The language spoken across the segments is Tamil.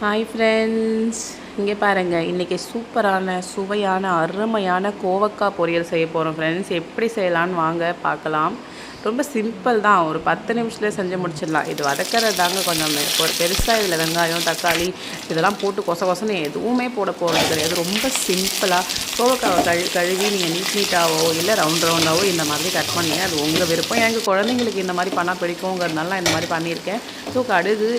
ஹாய் ஃப்ரெண்ட்ஸ் இங்கே பாருங்கள் இன்றைக்கி சூப்பரான சுவையான அருமையான கோவக்காய் பொரியல் செய்ய போகிறோம் ஃப்ரெண்ட்ஸ் எப்படி செய்யலான்னு வாங்க பார்க்கலாம். ரொம்ப சிம்பிள் தான். ஒரு பத்து நிமிஷத்துலேயே செஞ்சு முடிச்சிடலாம். இது வதக்கிறது தாங்க கொஞ்சம் ஒரு பெருசாக இதில் வெங்காயம் தக்காளி இதெல்லாம் போட்டு கொச கொசன்னு எதுவுமே போட போகிறது கிடையாது. ரொம்ப சிம்பிளாக கோவக்காவை கழு கழுவி நீங்கள் நீட் நீட்டாவோ இல்லை ரவுண்ட் ரவுண்டாவோ இந்த மாதிரி கட் பண்ணி அது உங்கள் விருப்பம். எங்கள் குழந்தைங்களுக்கு இந்த மாதிரி பண்ணால் பிடிக்குங்கிறதுனால நான் இந்த மாதிரி பண்ணியிருக்கேன். ஸோ கடுகு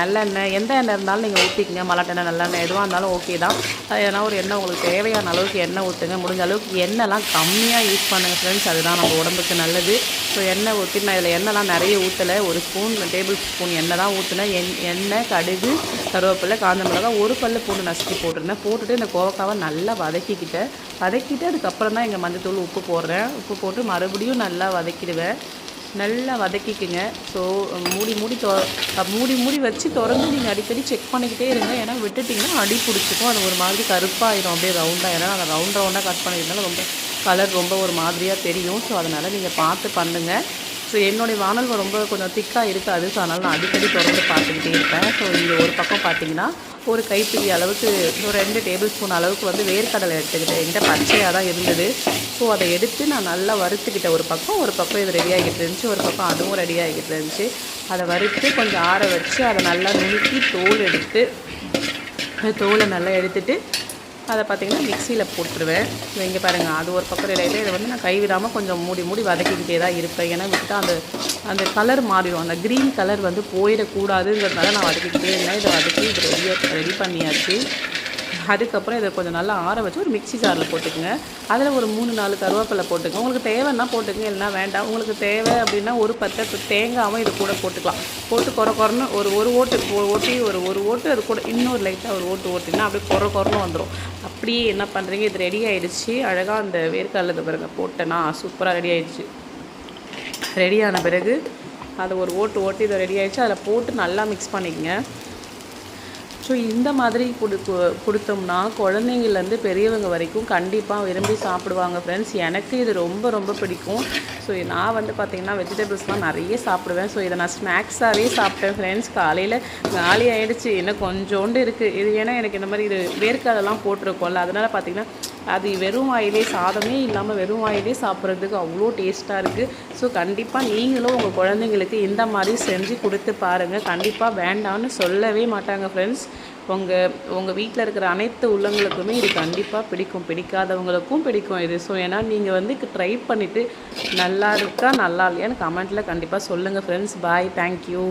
நல்லெண்ணெய் எந்த எண்ணெய் இருந்தாலும் நீங்கள் ஊற்றிக்கங்க மலாட்டெண்ணெய் நல்லெண்ணெய் எதுவாக இருந்தாலும் ஓகே தான். ஏன்னா ஒரு எண்ணெய் உங்களுக்கு தேவையான அளவுக்கு எண்ணெய் ஊற்றுங்க முடிஞ்ச அளவுக்கு எண்ணெய்லாம் கம்மியாக யூஸ் பண்ணுங்கள் ஃப்ரெண்ட்ஸ் அதுதான் நம்ம உடம்புக்கு நல்லது. ஸோ எண்ணெய் ஊற்றி நான் இதில் எண்ணெய்லாம் நிறைய ஊற்றலை ஒரு ஸ்பூன் டேபிள் ஸ்பூன் எண்ணெய் தான் ஊற்றினேன் எண் எண்ணெய் கடுகு கருவேப்பிலை காஞ்ச மிளகா ஒரு பல்லு பூண்டு நசுக்கி போட்டிருந்தேன். போட்டுட்டு இந்த கோவக்காவை நல்லா வதக்கிக்கிட்டேன். வதக்கிட்டு அதுக்கப்புறம் தான் எங்கள் மஞ்சத்தூள் உப்பு போடுறேன். உப்பு போட்டு மறுபடியும் நல்லா வதக்கிடுவேன். நல்லா வதக்கிக்குங்க. ஸோ மூடி மூடி தொ மூடி மூடி வச்சு திறந்து நீங்கள் அடிக்கடி செக் பண்ணிக்கிட்டே இருங்க. ஏன்னா விட்டுட்டிங்கன்னா அடி பிடிச்சிக்கும். அது ஒரு மாதிரி கருப்பாயிடும் அப்படியே ரவுண்டாக ஏன்னா அந்த ரவுண்ட் ரவுண்டாக கட் பண்ணியிருந்தாலும் ரொம்ப கலர் ரொம்ப ஒரு மாதிரியாக தெரியும். ஸோ அதனால் நீங்கள் பார்த்து பண்ணுங்கள் ஸோ என்னுடைய வானல் ரொம்ப கொஞ்சம் திக்காக இருக்காது. ஸோ அதனால் நான் அடிக்கடி திறந்து பார்த்துக்கிட்டே இருப்பேன். ஸோ இங்கே ஒரு பக்கம் பார்த்தீங்கன்னா ஒரு கைப்பிடி அளவுக்கு ஒரு ரெண்டு டேபிள் ஸ்பூன் அளவுக்கு வந்து வேர்க்கடலை எடுத்துக்கிட்டேன். என்கிட்ட பச்சையாக தான் இருந்தது. ஸோ அதை எடுத்து நான் நல்லா வறுத்துக்கிட்டேன் ஒரு பக்கம் ஒரு பக்கம் இது ரெடி ஆகிட்டு இருந்துச்சு ஒரு பக்கம் அதுவும் ரெடி ஆகிட்டு இருந்துச்சு. அதை வறுத்து கொஞ்சம் ஆற வச்சு அதை நல்லா நுணுக்கி தோல் எடுத்து தோலை நல்லா எடுத்துட்டு அதை பார்த்தீங்கன்னா மிக்சியில் போட்டுருவேன். இங்கே பாருங்கள் அது ஒரு பக்கம் ரெடி ஆகிட்டு இதை வந்து நான் கைவிடாமல் கொஞ்சம் மூடி மூடி வதக்கிக்கிட்டே தான் இருப்பேன். ஏன்னா விட்டுட்டா அந்த அந்த கலர் மாறிடும். அந்த க்ரீன் கலர் வந்து போயிடக்கூடாதுங்கிறதுனால நான் வதக்கிக்கிட்டே இருந்தேன். இதை வதக்கி இது ரெடியாக ரெடி பண்ணியாச்சு. அதுக்கப்புறம் இதை கொஞ்சம் நல்லா ஆற வச்சு ஒரு மிக்ஸி ஜாரில் போட்டுக்கோங்க. அதில் ஒரு மூணு நாலு கருவேப்பிலை போட்டுக்கோங்க உங்களுக்கு தேவைன்னா போட்டுக்கங்க இல்லைனா வேண்டாம். உங்களுக்கு தேவை அப்படின்னா ஒரு பத்து தேங்காவும் இது கூட போட்டுக்கலாம். போட்டு குறை குறைன்னு ஒரு ஒரு ஓட்டு போ- ஓட்டி ஒரு ஒரு ஓட்டு அது கூட இன்னொரு லைட்டாக ஒரு ஓட்டு ஓட்டினா அப்படியே குறை குறைன்னு வந்துடும் அப்படியே என்ன பண்ணுறீங்க இது ரெடி ஆகிடுச்சி அழகாக அந்த வேர்க்கடலை பாருங்கள் போட்டேன்னா சூப்பராக ரெடி ஆயிடுச்சு. ரெடியான பிறகு அதை ஒரு ஓட்டு ஓட்டி இதை ரெடி ஆகிடுச்சி அதில் போட்டு நல்லா மிக்ஸ் பண்ணிக்கங்க. ஸோ இந்த மாதிரி கொடு கொடுத்தோம்னா குழந்தைங்கள்லேருந்து பெரியவங்க வரைக்கும் கண்டிப்பாக விரும்பி சாப்பிடுவாங்க ஃப்ரெண்ட்ஸ் எனக்கு இது ரொம்ப ரொம்ப பிடிக்கும். ஸோ நான் வந்து பார்த்திங்கன்னா வெஜிடபிள்ஸ்லாம் நிறைய சாப்பிடுவேன். ஸோ இதை நான் ஸ்நாக்ஸாகவே சாப்பிட்டேன் ஃப்ரெண்ட்ஸ் காலையில் காலி ஆகிடுச்சு இன்னும் கொஞ்சோண்டு இருக்குது இது ஏன்னா எனக்கு இந்த மாதிரி இது வேர்க்கடலாம் போட்டிருக்கோம்ல அதனால் பார்த்திங்கன்னா அது வெறும் வாயிலே சாதமே இல்லாமல் வெறும் வாயிலே சாப்பிட்றதுக்கு அவ்வளோ டேஸ்ட்டாக இருக்குது ஸோ கண்டிப்பாக நீங்களும் உங்கள் குழந்தைங்களுக்கு இந்த மாதிரி செஞ்சு கொடுத்து பாருங்கள் கண்டிப்பாக வேண்டாம்னு சொல்லவே மாட்டாங்க ஃப்ரெண்ட்ஸ் உங்கள் உங்கள் வீட்டில் இருக்கிற அனைத்து உள்ளங்களுக்குமே இது கண்டிப்பாக பிடிக்கும். பிடிக்காதவங்களுக்கும் பிடிக்கும் இது. ஸோ ஏன்னா நீங்கள் வந்து ட்ரை பண்ணிவிட்டு நல்லா இருக்கா நல்லா இல்லையான்னு கமெண்ட்டில் கண்டிப்பாக சொல்லுங்கள் ஃப்ரெண்ட்ஸ் பாய் தேங்க்யூ